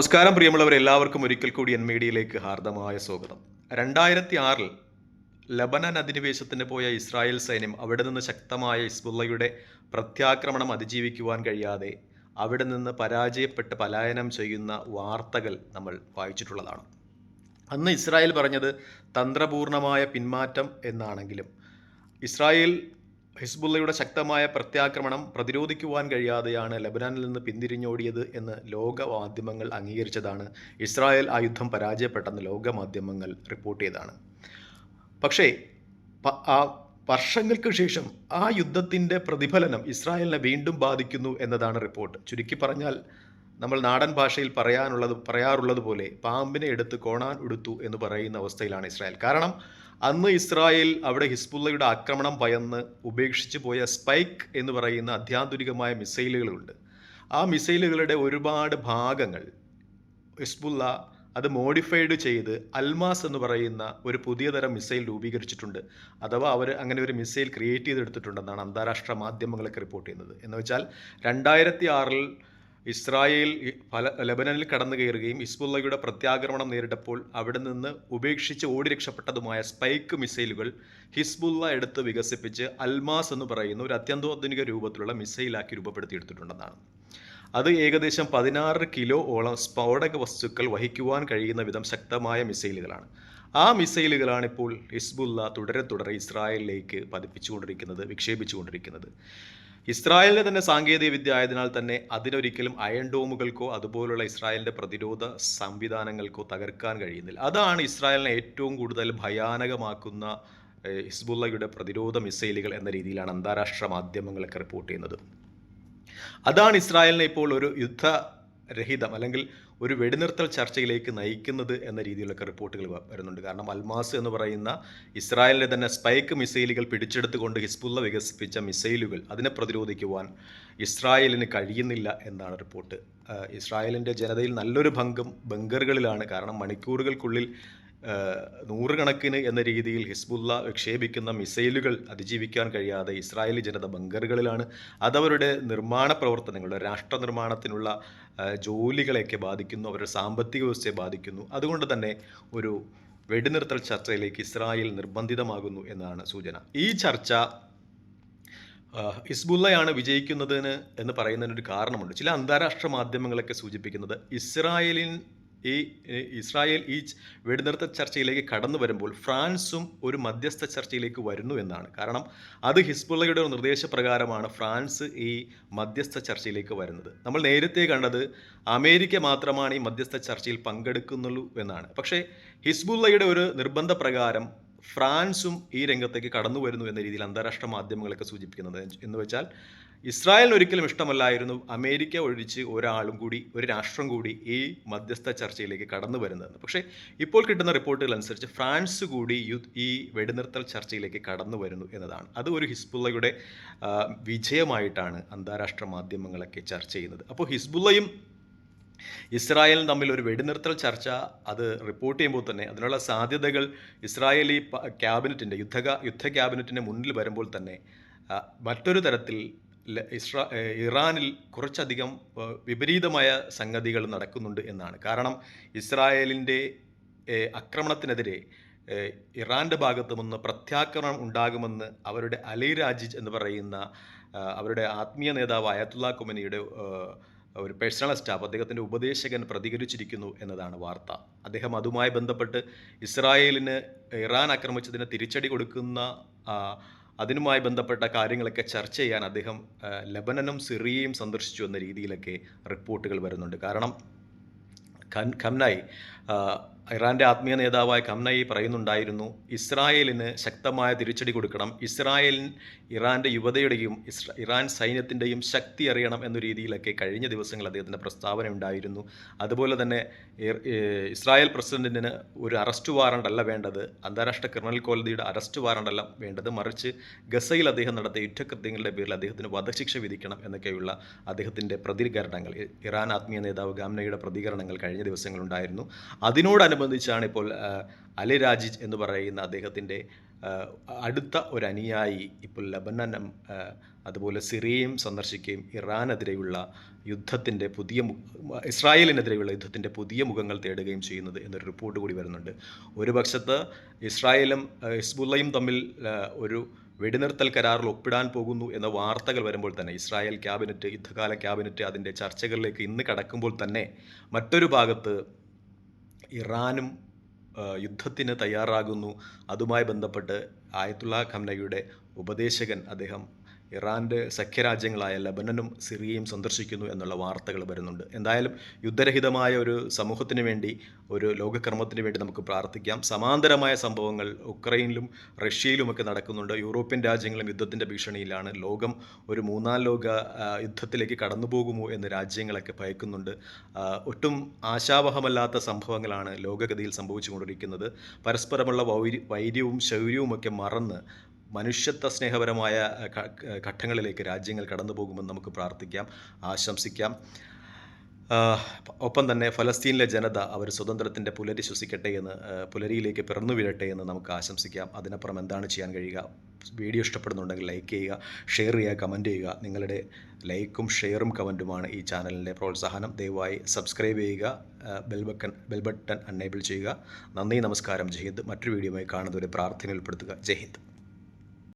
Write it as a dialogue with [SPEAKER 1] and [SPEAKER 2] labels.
[SPEAKER 1] നമസ്കാരം പ്രിയമുള്ളവർ എല്ലാവർക്കും ഒരിക്കൽ കൂടി എൻ മീഡിയയിലേക്ക് ഹാർദമായ സ്വാഗതം. രണ്ടായിരത്തി ആറിൽ ലബനൻ അധിനിവേശത്തിന് പോയ ഇസ്രായേൽ സൈന്യം അവിടെ നിന്ന് ശക്തമായ ഇസ്ബുള്ളയുടെ പ്രത്യാക്രമണം അതിജീവിക്കുവാൻ കഴിയാതെ അവിടെ നിന്ന് പരാജയപ്പെട്ട് പലായനം ചെയ്യുന്ന വാർത്തകൾ നമ്മൾ വായിച്ചിട്ടുള്ളതാണ്. അന്ന് ഇസ്രായേൽ പറഞ്ഞത് തന്ത്രപൂർണമായ പിന്മാറ്റം എന്നാണെങ്കിലും ഇസ്രായേൽ ഹിസ്ബുള്ളയുടെ ശക്തമായ പ്രത്യാക്രമണം പ്രതിരോധിക്കുവാൻ കഴിയാതെയാണ് ലബനാനിൽ നിന്ന് പിന്തിരിഞ്ഞോടിയത് എന്ന് ലോക മാധ്യമങ്ങൾ അംഗീകരിച്ചതാണ്. ഇസ്രായേൽ ആ യുദ്ധം പരാജയപ്പെട്ടെന്ന് ലോക മാധ്യമങ്ങൾ റിപ്പോർട്ട് ചെയ്തതാണ്. പക്ഷേ ആ വർഷങ്ങൾക്ക് ശേഷം ആ യുദ്ധത്തിന്റെ പ്രതിഫലനം ഇസ്രായേലിനെ വീണ്ടും ബാധിക്കുന്നു എന്നതാണ് റിപ്പോർട്ട്. ചുരുക്കി പറഞ്ഞാൽ നമ്മൾ നാടൻ ഭാഷയിൽ പറയാനുള്ളത് പറയാറുള്ളത് പോലെ പാമ്പിനെ എടുത്ത് കോണാൻ ഉടുത്തു എന്ന് പറയുന്ന അവസ്ഥയിലാണ് ഇസ്രായേൽ. കാരണം അന്ന് ഇസ്രായേൽ അവിടെ ഹിസ്ബുള്ളയുടെ ആക്രമണം ഭയന്ന് ഉപേക്ഷിച്ചു പോയ സ്പൈക്ക് എന്ന് പറയുന്ന അത്യാധുനികമായ മിസൈലുകളുണ്ട്. ആ മിസൈലുകളുടെ ഒരുപാട് ഭാഗങ്ങൾ ഹിസ്ബുള്ള അത് മോഡിഫൈഡ് ചെയ്ത് അൽമാസ് എന്ന് പറയുന്ന ഒരു പുതിയ തരം മിസൈൽ രൂപീകരിച്ചിട്ടുണ്ട്. അഥവാ അവർ അങ്ങനെ ഒരു മിസൈൽ ക്രിയേറ്റ് ചെയ്തെടുത്തിട്ടുണ്ടെന്നാണ് അന്താരാഷ്ട്ര മാധ്യമങ്ങളൊക്കെ റിപ്പോർട്ട് ചെയ്യുന്നത്. എന്ന് വെച്ചാൽ രണ്ടായിരത്തി ആറിൽ ഇസ്രായേൽ പല ലബനനിൽ കടന്നു കയറുകയും ഹിസ്ബുള്ളയുടെ പ്രത്യാക്രമണം നേരിട്ടപ്പോൾ അവിടെ നിന്ന് ഉപേക്ഷിച്ച് ഓടി രക്ഷപ്പെട്ടതുമായ സ്പൈക്ക് മിസൈലുകൾ ഹിസ്ബുള്ള എടുത്ത് വികസിപ്പിച്ച് അൽമാസ് എന്ന് പറയുന്ന ഒരു അത്യന്താധുനിക രൂപത്തിലുള്ള മിസൈലാക്കി രൂപപ്പെടുത്തിയെടുത്തിട്ടുണ്ടെന്നാണ്. അത് ഏകദേശം പതിനാറ് കിലോ ഓളം സ്ഫോടക വസ്തുക്കൾ വഹിക്കുവാൻ കഴിയുന്ന വിധം ശക്തമായ മിസൈലുകളാണ്. ആ മിസൈലുകളാണ് ഇപ്പോൾ ഹിസ്ബുള്ള തുടരെ തുടരെ ഇസ്രായേലിലേക്ക് പതിപ്പിച്ചുകൊണ്ടിരിക്കുന്നത് വിക്ഷേപിച്ചുകൊണ്ടിരിക്കുന്നത്. ഇസ്രായേലിന്റെ തന്നെ സാങ്കേതിക വിദ്യ ആയതിനാൽ തന്നെ അതിനൊരിക്കലും അയൺ ഡോമുകൾക്കോ അതുപോലുള്ള ഇസ്രായേലിന്റെ പ്രതിരോധ സംവിധാനങ്ങൾക്കോ തകർക്കാൻ കഴിയുന്നില്ല. അതാണ് ഇസ്രായേലിനെ ഏറ്റവും കൂടുതൽ ഭയാനകമാക്കുന്ന ഹിസ്ബുള്ളയുടെ പ്രതിരോധ മിസൈലുകൾ എന്ന രീതിയിലാണ് അന്താരാഷ്ട്ര മാധ്യമങ്ങളൊക്കെ റിപ്പോർട്ട് ചെയ്യുന്നത്. അതാണ് ഇസ്രായേലിനെ ഇപ്പോൾ ഒരു യുദ്ധരഹിതം അല്ലെങ്കിൽ ഒരു വെടിനിർത്തൽ ചർച്ചയിലേക്ക് നയിക്കുന്നത് എന്ന രീതിയിലൊക്കെ റിപ്പോർട്ടുകൾ വരുന്നുണ്ട്. കാരണം അൽമാസ് എന്ന് പറയുന്ന ഇസ്രായേലിലെ തന്നെ സ്പൈക്ക് മിസൈലുകൾ പിടിച്ചെടുത്തുകൊണ്ട് ഹിസ്ബുള്ള വികസിപ്പിച്ച മിസൈലുകൾ അതിനെ പ്രതിരോധിക്കുവാൻ ഇസ്രായേലിന് കഴിയുന്നില്ല എന്നാണ് റിപ്പോർട്ട്. ഇസ്രായേലിന്റെ ജനതയിൽ നല്ലൊരു ഭംഗം ബങ്കറുകളിലാണ് കാരണം മണിക്കൂറുകൾക്കുള്ളിൽ നൂറുകണക്കിന് എന്ന രീതിയിൽ ഹിസ്ബുല്ല വിക്ഷേപിക്കുന്ന മിസൈലുകൾ അതിജീവിക്കാൻ കഴിയാതെ ഇസ്രായേലി ജനത ബങ്കറുകളിലാണ് അതവരുടെ നിർമ്മാണ പ്രവർത്തനങ്ങളുടെ രാഷ്ട്ര നിർമ്മാണത്തിനുള്ള ജോലികളെയൊക്കെ ബാധിക്കുന്നു അവരുടെ സാമ്പത്തിക വ്യവസ്ഥയെ ബാധിക്കുന്നു. അതുകൊണ്ട് തന്നെ ഒരു വെടിനിർത്തൽ ചർച്ചയിലേക്ക് ഇസ്രായേൽ നിർബന്ധിതമാകുന്നു എന്നാണ് സൂചന. ഈ ചർച്ച ഹിസ്ബുല്ലയാണ് വിജയിക്കുന്നതിന് എന്ന് പറയുന്നതിനൊരു കാരണമുണ്ട്. ചില അന്താരാഷ്ട്ര മാധ്യമങ്ങളൊക്കെ സൂചിപ്പിക്കുന്നത് ഇസ്രായേലിൻ ഈ ഇസ്രായേൽ ഈ വെടിനിർത്ത ചർച്ചയിലേക്ക് കടന്നു വരുമ്പോൾ ഫ്രാൻസും ഒരു മധ്യസ്ഥ ചർച്ചയിലേക്ക് വരുന്നു എന്നാണ്. കാരണം അത് ഹിസ്ബുള്ളയുടെ ഒരു നിർദ്ദേശപ്രകാരമാണ് ഫ്രാൻസ് ഈ മധ്യസ്ഥ ചർച്ചയിലേക്ക് വരുന്നത്. നമ്മൾ നേരത്തെ കണ്ടത് അമേരിക്ക മാത്രമാണ് ഈ മധ്യസ്ഥ ചർച്ചയിൽ പങ്കെടുക്കുന്നുള്ളൂ എന്നാണ്. പക്ഷേ ഹിസ്ബുള്ളയുടെ ഒരു നിർബന്ധപ്രകാരം ഫ്രാൻസും ഈ രംഗത്തേക്ക് കടന്നു വരുന്നു എന്ന രീതിയിൽ അന്താരാഷ്ട്ര മാധ്യമങ്ങളൊക്കെ സൂചിപ്പിക്കുന്നത് എന്ന് വെച്ചാൽ ഇസ്രായേലിന് ഒരിക്കലും ഇഷ്ടമല്ലായിരുന്നു അമേരിക്ക ഒഴിച്ച് ഒരാളും കൂടി ഒരു രാഷ്ട്രം കൂടി ഈ മധ്യസ്ഥ ചർച്ചയിലേക്ക് കടന്നു വരുന്നതെന്ന്. പക്ഷേ ഇപ്പോൾ കിട്ടുന്ന റിപ്പോർട്ടുകൾ അനുസരിച്ച് ഫ്രാൻസ് കൂടി ഈ വെടിനിർത്തൽ ചർച്ചയിലേക്ക് കടന്നു വരുന്നു എന്നതാണ്. അത് ഒരു ഹിസ്ബുള്ളയുടെ വിജയമായിട്ടാണ് അന്താരാഷ്ട്ര മാധ്യമങ്ങളൊക്കെ ചർച്ച ചെയ്യുന്നത്. അപ്പോൾ ഹിസ്ബുള്ളയും ഇസ്രായേലും തമ്മിൽ ഒരു വെടിനിർത്തൽ ചർച്ച അത് റിപ്പോർട്ട് ചെയ്യുമ്പോൾ തന്നെ അതിനുള്ള സാധ്യതകൾ ഇസ്രായേലി ക്യാബിനറ്റിന്റെ യുദ്ധ യുദ്ധ ക്യാബിനറ്റിന്റെ മുന്നിൽ വരുമ്പോൾ തന്നെ മറ്റൊരു തരത്തിൽ ഇസ്രാ ഇറാനിൽ കുറച്ചധികം വിപരീതമായ സംഗതികൾ നടക്കുന്നുണ്ട് എന്നാണ്. കാരണം ഇസ്രായേലിന്റെ ആക്രമണത്തിനെതിരെ ഇറാന്റെ ഭാഗത്തു നിന്ന് പ്രത്യാക്രമണം ഉണ്ടാകുമെന്ന് അവരുടെ അലി രാജിജ് എന്ന് പറയുന്ന അവരുടെ ആത്മീയ നേതാവ് അയത്തുള്ള കുമനിയുടെ ഒരു പേഴ്സണൽ സ്റ്റാഫ് അദ്ദേഹത്തിന്റെ ഉപദേശകൻ പ്രതികരിച്ചിരിക്കുന്നു എന്നതാണ് വാർത്ത. അദ്ദേഹം അതുമായി ബന്ധപ്പെട്ട് ഇസ്രായേലിന് ഇറാൻ ആക്രമിച്ചതിന് തിരിച്ചടി കൊടുക്കുന്ന അതിനുമായി ബന്ധപ്പെട്ട കാര്യങ്ങളൊക്കെ ചർച്ച ചെയ്യാൻ അദ്ദേഹം ലബനനും സിറിയയും സന്ദർശിച്ചു എന്ന രീതിയിലൊക്കെ റിപ്പോർട്ടുകൾ വരുന്നുണ്ട്. കാരണം ഖൻ- ഖംനായി ആ, ഇറാന്റെ ആത്മീയ നേതാവായ ഖംനയി പറയുന്നുണ്ടായിരുന്നു ഇസ്രായേലിന് ശക്തമായ തിരിച്ചടി കൊടുക്കണം. ഇസ്രായേലിൻ ഇറാന്റെ യുവതയുടെയും ഇറാൻ സൈന്യത്തിന്റെയും ശക്തി അറിയണം എന്ന രീതിയിലൊക്കെ കഴിഞ്ഞ ദിവസങ്ങൾ അദ്ദേഹത്തിന്റെ പ്രസ്താവന ഉണ്ടായിരുന്നു. അതുപോലെ തന്നെ ഇസ്രായേൽ പ്രസിഡന്റിന് ഒരു അറസ്റ്റ് വാറണ്ട് അല്ല വേണ്ടത് അന്താരാഷ്ട്ര ക്രിമിനൽ കോടതിയുടെ അറസ്റ്റ് വാറണ്ട് അല്ല വേണ്ടത് മറിച്ച് ഗസയിൽ അദ്ദേഹം നടത്തിയ യുദ്ധകൃത്യങ്ങളുടെ പേരിൽ അദ്ദേഹത്തിന് വധശിക്ഷ വിധിക്കണം എന്നൊക്കെയുള്ള അദ്ദേഹത്തിന്റെ പ്രതികരണങ്ങൾ ഇറാൻ ആത്മീയ നേതാവ് ഗാംനയുടെ പ്രതികരണങ്ങൾ കഴിഞ്ഞ ദിവസങ്ങളുണ്ടായിരുന്നു. അതിനോടനുബന്ധിച്ചാണ് ഇപ്പോൾ ആ, അലി രാജിജ് എന്ന് പറയുന്ന അദ്ദേഹത്തിന്റെ അടുത്ത ഒരു അനുയായി ഇപ്പോൾ ലബനൻ അതുപോലെ സിറിയയും സന്ദർശിക്കുകയും ഇറാനെതിരെയുള്ള യുദ്ധത്തിന്റെ പുതിയ ഇസ്രായേലിനെതിരെയുള്ള യുദ്ധത്തിന്റെ പുതിയ മുഖങ്ങൾ തേടുകയും ചെയ്യുന്നത് എന്നൊരു റിപ്പോർട്ട് കൂടി വരുന്നുണ്ട്. ഒരു പക്ഷത്ത് ഇസ്രായേലും ഹിസ്ബുല്ലയും തമ്മിൽ ഒരു വെടിനിർത്തൽ കരാറിൽ ഒപ്പിടാൻ പോകുന്നു എന്ന വാർത്തകൾ വരുമ്പോൾ തന്നെ ഇസ്രായേൽ ക്യാബിനറ്റ് യുദ്ധകാല ക്യാബിനറ്റ് അതിന്റെ ചർച്ചകളിലേക്ക് ഇന്ന് കടക്കുമ്പോൾ തന്നെ മറ്റൊരു ഭാഗത്ത് ഇറാനും യുദ്ധത്തിന് തയ്യാറാകുന്നു. അതുമായി ബന്ധപ്പെട്ട് ആയത്തുള്ള ഖംനയുടെ ഉപദേശകൻ അദ്ദേഹം ഇറാന്റെ സഖ്യരാജ്യങ്ങളായ ലബനനും സിറിയയും സന്ദർശിക്കുന്നു എന്നുള്ള വാർത്തകൾ വരുന്നുണ്ട്. എന്തായാലും യുദ്ധരഹിതമായ ഒരു സമൂഹത്തിന് വേണ്ടി ഒരു ലോകക്രമത്തിന് വേണ്ടി നമുക്ക് പ്രാർത്ഥിക്കാം. സമാന്തരമായ സംഭവങ്ങൾ ഉക്രൈനിലും റഷ്യയിലുമൊക്കെ നടക്കുന്നുണ്ട്. യൂറോപ്യൻ രാജ്യങ്ങളും യുദ്ധത്തിന്റെ ഭീഷണിയിലാണ്. ലോകം ഒരു മൂന്നാം ലോക യുദ്ധത്തിലേക്ക് കടന്നു പോകുമോ എന്ന് രാജ്യങ്ങളൊക്കെ ഭയക്കുന്നുണ്ട്. ഒട്ടും ആശാവഹമല്ലാത്ത സംഭവങ്ങളാണ് ലോകഗതിയിൽ സംഭവിച്ചുകൊണ്ടിരിക്കുന്നത്. പരസ്പരമുള്ള വൈരി വൈര്യവും ശൗര്യവുമൊക്കെ മറന്ന് മനുഷ്യത്വ സ്നേഹപരമായ ഘട്ടങ്ങളിലേക്ക് രാജ്യങ്ങൾ കടന്നു പോകുമെന്ന് നമുക്ക് പ്രാർത്ഥിക്കാം ആശംസിക്കാം. ഒപ്പം തന്നെ ഫലസ്തീനിലെ ജനത അവർ സ്വതന്ത്രത്തിന്റെ പുലരി ശ്വസിക്കട്ടെ എന്ന് പുലരിയിലേക്ക് പിറന്നു വീഴട്ടെ എന്ന് നമുക്ക് ആശംസിക്കാം. അതിനപ്പുറം എന്താണ് ചെയ്യാൻ കഴിയുക? വീഡിയോ ഇഷ്ടപ്പെടുന്നുണ്ടെങ്കിൽ ലൈക്ക് ചെയ്യുക ഷെയർ ചെയ്യുക കമന്റ് ചെയ്യുക. നിങ്ങളുടെ ലൈക്കും ഷെയറും കമന്റുമാണ് ഈ ചാനലിന്റെ പ്രോത്സാഹനം. ദയവായി സബ്സ്ക്രൈബ് ചെയ്യുക ബെൽബക്കൻ ബെൽബട്ടൺ അണേബിൾ ചെയ്യുക. നന്ദി നമസ്കാരം. ജയ് ഹിന്ദ്. മറ്റൊരു വീഡിയോയുമായി കാണുന്നവരെ പ്രാർത്ഥനയിൽ ഉൾപ്പെടുത്തുക. ജയ് ഹിന്ദ്.